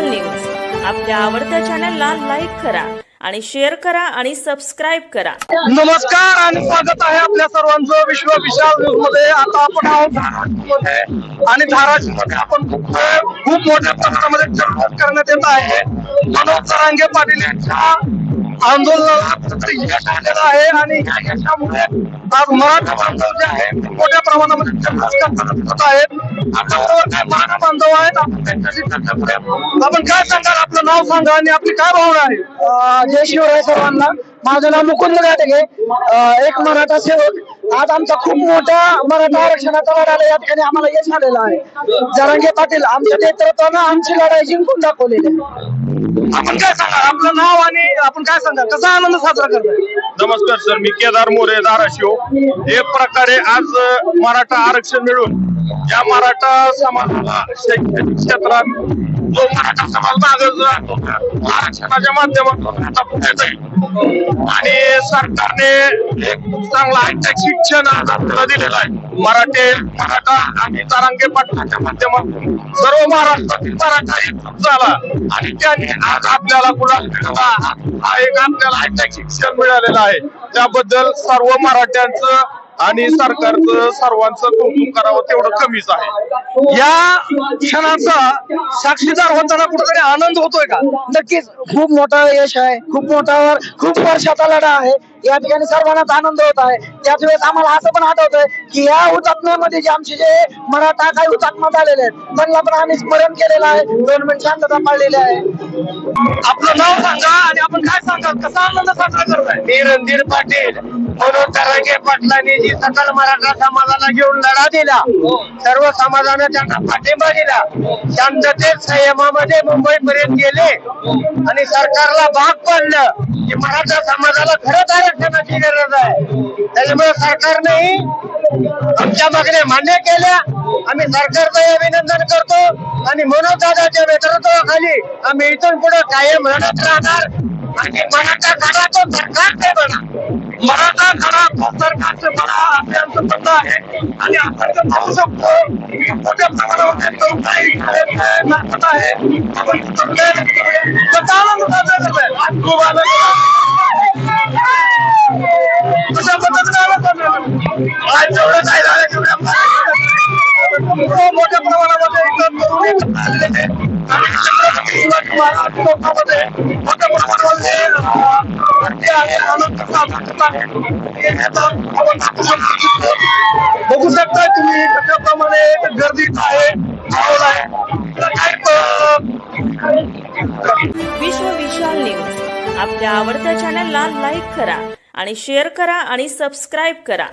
विशाल news आपल्या आवडत्या चॅनलला लाईक करा आणि शेअर करा आणि सबस्क्राईब करा. नमस्कार आणि स्वागत आहे आपल्या सर्वांचं विश्व विशाल न्यूजमध्ये आता आपण आहोत धाराशिवमध्ये. आणि धाराशिवमध्ये आपण खूप खूप मोठ्या प्रमाणामध्ये जल्लोष करण्यात येत आहे. मनोज सरांगे पाटील यांच्या आंदोलन कुठेतरी आहे आणि या आज मराठा बांधव जे आहे मोठ्या प्रमाणामध्ये जल्लोष आहेत. मराठा बांधव आहेत. आपण काय सांगाल? आपलं नाव सांगा आणि आपली काय भावना आहे? जय शिवराय सर्वांना. माझं नाव मुकुंद घाटगे. एक मराठा सेवक. आज आमचा खूप मोठा मराठा आरक्षणाचा लढा या ठिकाणी आम्हाला यश आलेला आहे. जरांगे पाटील आमच्या नेतृत्वानं आमची लढाई जिंकून दाखवलेली आहे. काय सांगा? आपलं नाव आणि आपण काय सांगा? कसा आनंद साजरा करतो नमस्कार सर मी केदार मोरे धाराशिव. एक प्रकारे आज मराठा आरक्षण मिळून या मराठा समाजाला शैक्षणिक क्षेत्रात जो मराठा समाज मागं राहतो आरक्षणाच्या माध्यमातून आता पुढे जाईल. आणि सरकारने एक चांगला हायटेक शिक्षण आज आपल्याला दिलेलं आहे. मराठे मराठा आणि तारांगे पाटलाच्या माध्यमातून सर्व महाराष्ट्रातील मराठा एक झाला. आणि त्यांनी आज आपल्याला गुलाल हा एक आपल्याला हायटेक शिक्षण मिळालेलं आहे. त्याबद्दल सर्व मराठ्यांचं आणि सरकारचं सर्वांचं कौतुक करावं तेवढं कमीच आहे. या क्षणाचा साक्षीदार होताना कुठेतरी आनंद होतोय का? नक्कीच. खूप मोठा यश आहे. खूप मोठा खूप वर्षाचा लढा आहे. या ठिकाणी सर्वांनाच आनंद होत आहे. त्याच वेळेस आम्हाला असं पण आठवतंय की या हुतात्म्यामध्ये जे आमचे जे मराठा काही हुतात्मा झालेले आहेत त्यांना पण आम्ही स्मरण केलेलं आहे. दोन मिनिट शांतता पाळलेली आहे. आपलं नाव सांगा आणि आपण काय सांगाल? कसा आनंद साजरा करताय? मी रणधीर पाटील. म्हणून तरांगे पाटलांनी जी सकल मराठा समाजाला घेऊन लढा दिला सर्व समाजाने त्यांना पाठिंबा दिला. शांततेत संयमामध्ये मुंबई पर्यंत गेले आणि सरकारला भाग पडलं की मराठा समाजाला खरंच आरक्षणाची गरज आहे. त्याच्यामुळे सरकारनेही आमच्या मागण्या मान्य केल्या. आम्ही सरकारचं अभिनंदन करतो. आणि मनोज दादाच्या नेतृत्वाखाली आम्ही इथून पुढे कायम लढत राहणार. आणि मराठा घराचं सरकार ते बना मराठा घरा सरकारचं बडा असे आमचं आहे. आणि आपण पाहू शकतो मोठ्या प्रमाणावर आहे. आपण साजरा पद्धतीने आज जेवढं मोठ्या प्रमाणामध्ये आहे, आनंद साजरा बघू शकता तुम्ही कशाप्रमाणे गर्दी आहे. विश्व विशाल न्यूज. आपल्या आवडत्या चॅनलला लाईक करा आणि शेअर करा आणि सबस्क्राईब करा.